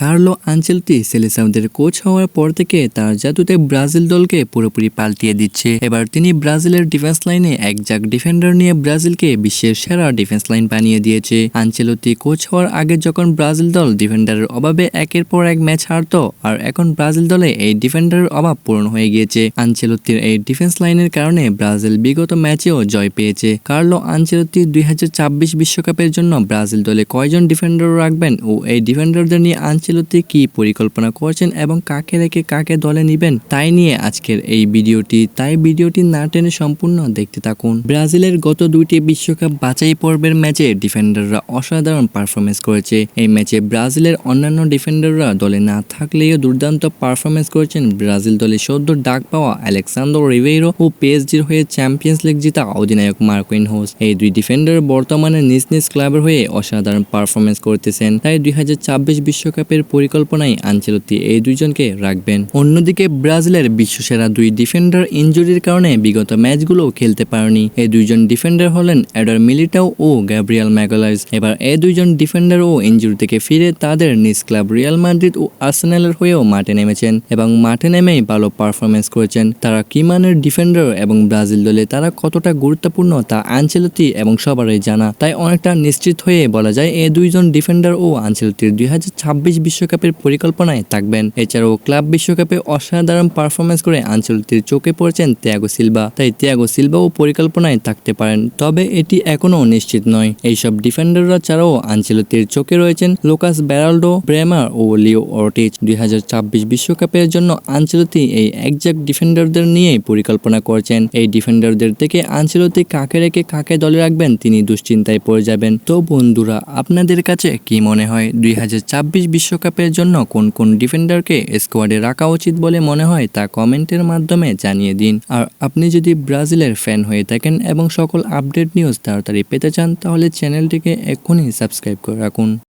Carlo আঞ্চেলতি সেলেসাউদের coach হওয়ার পর থেকে তার জাদুতে ব্রাজিল দলকে পুরোপুরি পাল্টিয়ে দিচ্ছে। এবার তিনি ব্রাজিলের ডিফেন্স লাইনে একজাক ডিফেন্ডার নিয়ে ব্রাজিলকে বিশ্বের সেরা ডিফেন্স লাইন বানিয়ে দিয়েছে। আঞ্চেলতি কোচ হওয়ার আগে যখন ব্রাজিল দল ডিফেন্ডারের অভাবে একের পর এক ম্যাচ হারতো, আর এখন ব্রাজিল দলে এই ডিফেন্ডারের অভাব পূরণ হয়ে গিয়েছে। আঞ্চেলত্তির এই ডিফেন্স লাইনের কারণে ব্রাজিল বিগত ম্যাচেও জয় পেয়েছে। কার্লো আঞ্চেলত্তি দুই বিশ্বকাপের জন্য ব্রাজিল দলে কয়জন ডিফেন্ডার রাখবেন ও এই ডিফেন্ডারদের নিয়ে আঞ্চেলত্তি কি পরিকল্পনা করছেন এবং কাকে রেখে কাকে দলে নিবেন তাই নিয়ে আজকের এই ভিডিওটি। তাই ভিডিওটি না টেনে সম্পূর্ণ দেখতে থাকুন। ব্রাজিলের গত দুইটি বিশ্বকাপ বাছাই পর্বের ম্যাচে ডিফেন্ডাররা অসাধারণ পারফরমেন্স করেছে। এই ম্যাচে ব্রাজিলের অন্যান্য ডিফেন্ডাররা দলে না থাকলেও দুর্দান্ত পারফরমেন্স করেছেন ব্রাজিল দলে সদ্য ডাক পাওয়া আলেকসান্দ্রো রিভেইরো ও পিএসজির হয়ে চ্যাম্পিয়ন্স লিগ জিতা অধিনায়ক মার্কুইন হোস এই দুই ডিফেন্ডার বর্তমানে নিজ নিজ ক্লাবের হয়ে অসাধারণ পারফরমেন্স করতেছেন। তাই দুই বিশ্বকাপের পরিকল্পনায় আঞ্চলতি এই দুইজনকে রাখবেন। অন্যদিকে ব্রাজিলের বিশ্বসেরা দুই ডিফেন্ডার ইঞ্জুরির কারণে বিগত ম্যাচগুলো খেলতে পারেনি। এই দুইজন ডিফেন্ডার হলেন অ্যাডার মিলিটাও ও গ্যাব্রিয়াল ম্যাগলাইজ। এবার এই দুইজন ডিফেন্ডার ও ইনজুরি থেকে ফিরে তাদের নিজ ক্লাব রিয়াল মাদ্রিদ ও আর্সেনালের হয়েও মাঠে নেমেছেন এবং মাঠে নেমেই ভালো পারফরমেন্স করেছেন। তারা কি মানের ডিফেন্ডার এবং ব্রাজিল দলে তারা কতটা গুরুত্বপূর্ণ তা আঞ্চলতি এবং সবারই জানা। তাই অনেকটা নিশ্চিত হয়ে বলা যায় এই দুইজন ডিফেন্ডার ও আঞ্চলতির দুই বিশ্বকাপের পরিকল্পনায় থাকবেন। এছাড়াও ক্লাব বিশ্বকাপে অসাধারণ পারফরমেন্স করে আঞ্চলতির চোখে পড়েছেন ত্যাগো সিলভা। তাই ত্যাগো সিলভাও পরিকল্পনায় থাকতে পারেন, তবে এটি এখনও নিশ্চিত নয়। এইসব ডিফেন্ডাররা ছাড়াও আঞ্চলতির চোখে রয়েছেন লোকাস ব্যারাল্ডো, ব্রেমার ও লিও অর্টিজ। দুই বিশ্বকাপের জন্য আঞ্চলতি এই একজাক ডিফেন্ডারদের নিয়ে পরিকল্পনা করছেন। এই ডিফেন্ডারদের থেকে আঞ্চলতি কাকে রেখে কাকে দলে রাখবেন তিনি দুশ্চিন্তায় পড়ে যাবেন। তো বন্ধুরা, আপনাদের কাছে কি মনে হয়? দুই বিশ্বকাপের জন্য কোন কোন ডিফেন্ডারকে স্কোয়াডে রাখা উচিত বলে মনে হয় তা কমেন্টের মাধ্যমে জানিয়ে দিন। আর আপনি যদি ব্রাজিলের ফ্যান হয়ে থাকেন এবং সকল আপডেট নিউজ তাড়াতাড়ি পেতে চান, তাহলে চ্যানেলটিকে এক্ষুনি সাবস্ক্রাইব করে রাখুন।